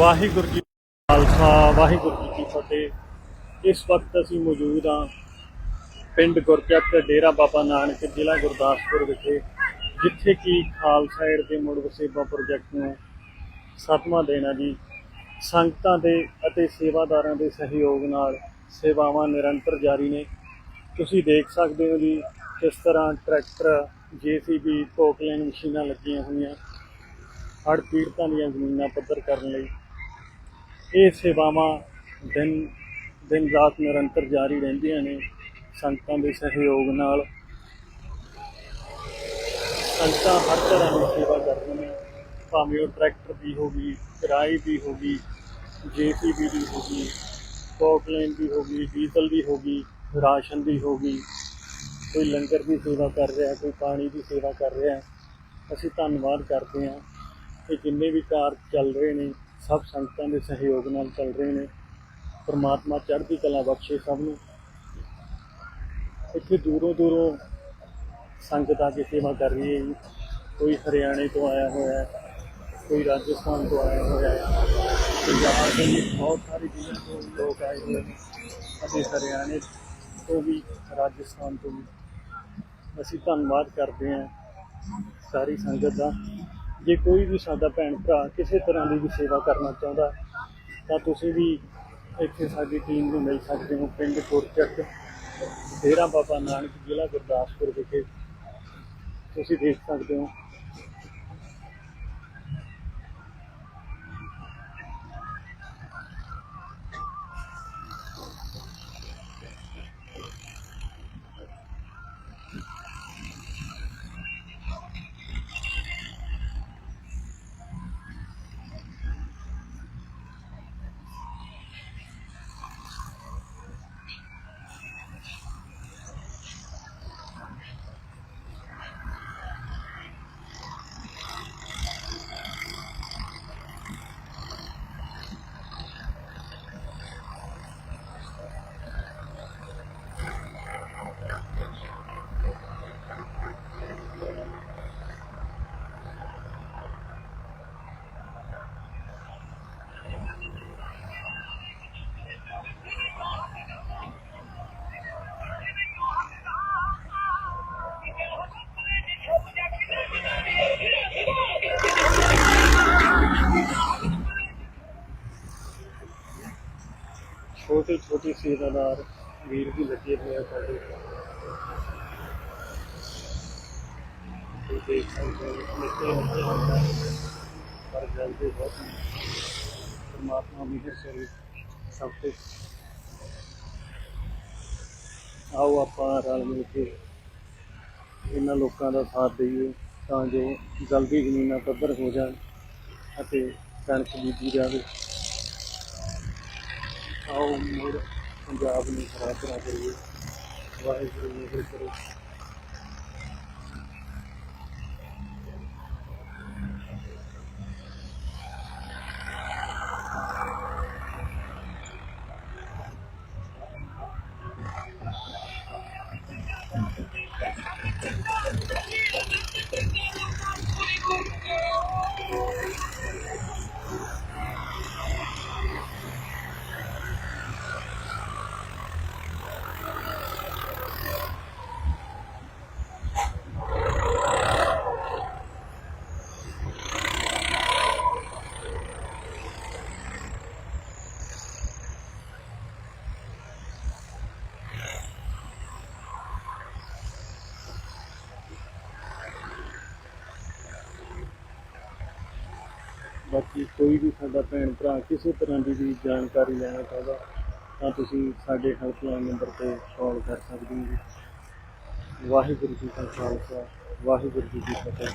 ਵਾਹਿਗੁਰੂ ਜੀ ਖਾਲਸਾ, ਵਾਹਿਗੁਰੂ ਜੀ ਕੀ ਫਤਿਹ। ਇਸ ਵਕਤ ਅਸੀਂ ਮੌਜੂਦ ਹਾਂ ਪਿੰਡ ਗੁਰਚੱਤ ਡੇਰਾ ਬਾਬਾ ਨਾਨਕ ਜ਼ਿਲ੍ਹਾ ਗੁਰਦਾਸਪੁਰ ਵਿਖੇ, ਜਿੱਥੇ ਕਿ ਖਾਲਸਾ ਏਡ ਦੇ ਮੁੜ ਵਸੇਬਾ ਪ੍ਰੋਜੈਕਟ ਨੂੰ ਸੱਤਵਾਂ ਦੇਣਾ ਜੀ। ਸੰਗਤਾਂ ਦੇ ਅਤੇ ਸੇਵਾਦਾਰਾਂ ਦੇ ਸਹਿਯੋਗ ਨਾਲ ਸੇਵਾਵਾਂ ਨਿਰੰਤਰ ਜਾਰੀ ਨੇ। ਤੁਸੀਂ ਦੇਖ ਸਕਦੇ ਹੋ ਜੀ, ਕਿਸ ਤਰ੍ਹਾਂ ਟਰੈਕਟਰ, ਜੀਸੀਬੀ ਪੋਕਲੇਨ ਮਸ਼ੀਨਾਂ ਲੱਗੀਆਂ ਹੋਈਆਂ। ਹੜ੍ਹ ਪੀੜਤਾਂ ਦੀਆਂ ਜ਼ਮੀਨਾਂ ਪੱਧਰ ਕਰਨ ਲਈ ਇਹ ਸੇਵਾਵਾਂ ਦਿਨ ਦਿਨ ਰਾਤ ਨਿਰੰਤਰ ਜਾਰੀ ਰਹਿੰਦੀਆਂ ਨੇ। ਸੰਗਤਾਂ ਦੇ ਸਹਿਯੋਗ ਨਾਲ ਸੰਗਤਾਂ ਹਰ ਤਰ੍ਹਾਂ ਦੀ ਸੇਵਾ ਕਰਦੀਆਂ ਨੇ। ਭਾਵੇਂ ਉਹ ਟਰੈਕਟਰ ਦੀ ਹੋਗੀ ਕਿਰਾਏ ਦੀ ਹੋਗੀ ਜੀਸੀਬੀ ਦੀ ਹੋਗੀ ਪੋਕਲੇਨ ਦੀ ਹੋਗੀ ਡੀਜ਼ਲ ਦੀ ਹੋਗੀ ਰਾਸ਼ਨ ਦੀ ਹੋਗੀ ਕੋਈ ਲੰਗਰ ਦੀ ਸੇਵਾ ਕਰ ਰਿਹਾ, ਕੋਈ ਪਾਣੀ ਦੀ ਸੇਵਾ ਕਰ ਰਿਹਾ। ਅਸੀਂ ਧੰਨਵਾਦ ਕਰਦੇ ਹਾਂ ਕਿ ਜਿੰਨੇ ਵੀ ਕਾਰਜ ਚੱਲ ਰਹੇ ਨੇ ਸਭ ਸੰਗਤਾਂ ਦੇ ਸਹਿਯੋਗ ਨਾਲ ਚੱਲ ਰਹੇ ਨੇ। ਪਰਮਾਤਮਾ ਚੜ੍ਹਦੀ ਕਲਾ ਬਖਸ਼ੇ ਸਭ ਨੂੰ। ਇੱਥੇ ਦੂਰੋਂ ਦੂਰੋਂ ਸੰਗਤ ਆ ਕੇ ਸੇਵਾ ਕਰ ਰਹੀ ਹੈ ਜੀ। ਕੋਈ ਹਰਿਆਣੇ ਤੋਂ ਆਇਆ ਹੋਇਆ ਹੈ, ਕੋਈ ਰਾਜਸਥਾਨ ਤੋਂ ਆਇਆ ਹੋਇਆ ਹੈ। ਪੰਜਾਬ ਦੇ ਵੀ ਬਹੁਤ ਸਾਰੇ ਜ਼ਿਲ੍ਹਿਆਂ ਤੋਂ ਲੋਕ ਆਏ ਹੋਏ ਨੇ ਅਤੇ ਹਰਿਆਣੇ ਤੋਂ ਵੀ, ਰਾਜਸਥਾਨ ਤੋਂ ਵੀ। ਅਸੀਂ ਧੰਨਵਾਦ ਕਰਦੇ ਹਾਂ ਸਾਰੀ ਸੰਗਤ ਦਾ। ਜੇ ਕੋਈ ਵੀ ਸਾਡਾ ਭੈਣ ਭਰਾ ਕਿਸੇ ਤਰ੍ਹਾਂ ਦੀ ਵੀ ਸੇਵਾ ਕਰਨਾ ਚਾਹੁੰਦਾ, ਤਾਂ ਤੁਸੀਂ ਵੀ ਇੱਥੇ ਸਾਡੀ ਟੀਮ ਨੂੰ ਮਿਲ ਸਕਦੇ ਹੋ, ਪਿੰਡ ਗੁਰਚੱਕ ਡੇਰਾ ਬਾਬਾ ਨਾਨਕ ਜ਼ਿਲ੍ਹਾ ਗੁਰਦਾਸਪੁਰ ਵਿਖੇ। ਤੁਸੀਂ ਦੇਖ ਸਕਦੇ ਹੋ ਛੋਟੇ ਛੋਟੇ ਸੇਵਾਦਾਰ ਵੀਰ ਵੀ ਲੱਗੇ ਹੋਏ ਆ ਸਾਡੇ। ਤੇ ਦੇਖ ਸਕਦੇ ਹੋ ਨਿੱਕੇ ਨਿੱਕੇ ਹੁੰਦਾ ਪਰ ਜਲਦੀ ਬਹੁਤ ਪਰਮਾਤਮਾ ਮਿਹਰ ਕਰੇ ਸਭ ਤੇ। ਆਓ ਆਪਾਂ ਰਲ ਮਿਲ ਕੇ ਇਹਨਾਂ ਲੋਕਾਂ ਦਾ ਸਾਥ ਦਈਏ ਤਾਂ ਜੋ ਜਲਦੀ ਜ਼ਮੀਨਾਂ ਪੱਧਰ ਹੋ ਜਾਣ ਅਤੇ ਕਣਕ ਬੀਜੀ ਜਾਵੇ। ਆਓ ਮੁੜ ਪੰਜਾਬ ਨੂੰ ਖਰਾ ਕਰਾ ਕਰੀਏ। ਵਾਹਿਗੁਰੂ ਮਿਹਰ ਕਰੇ ਬਾਕੀ ਕੋਈ ਵੀ ਸਾਡਾ ਭੈਣ ਭਰਾ ਕਿਸੇ ਤਰ੍ਹਾਂ ਦੀ ਵੀ ਜਾਣਕਾਰੀ ਲੈਣਾ ਚਾਹੁੰਦਾ ਤਾਂ ਤੁਸੀਂ ਸਾਡੇ ਹੈਲਪਲਾਈਨ ਨੰਬਰ ਤੇ ਕਾਲ ਕਰ ਸਕਦੇ ਹੋ ਜੀ। ਵਾਹਿਗੁਰੂ ਜੀ ਕਾ ਖਾਲਸਾ, ਵਾਹਿਗੁਰੂ ਜੀ ਕੀ ਫਤਿਹ।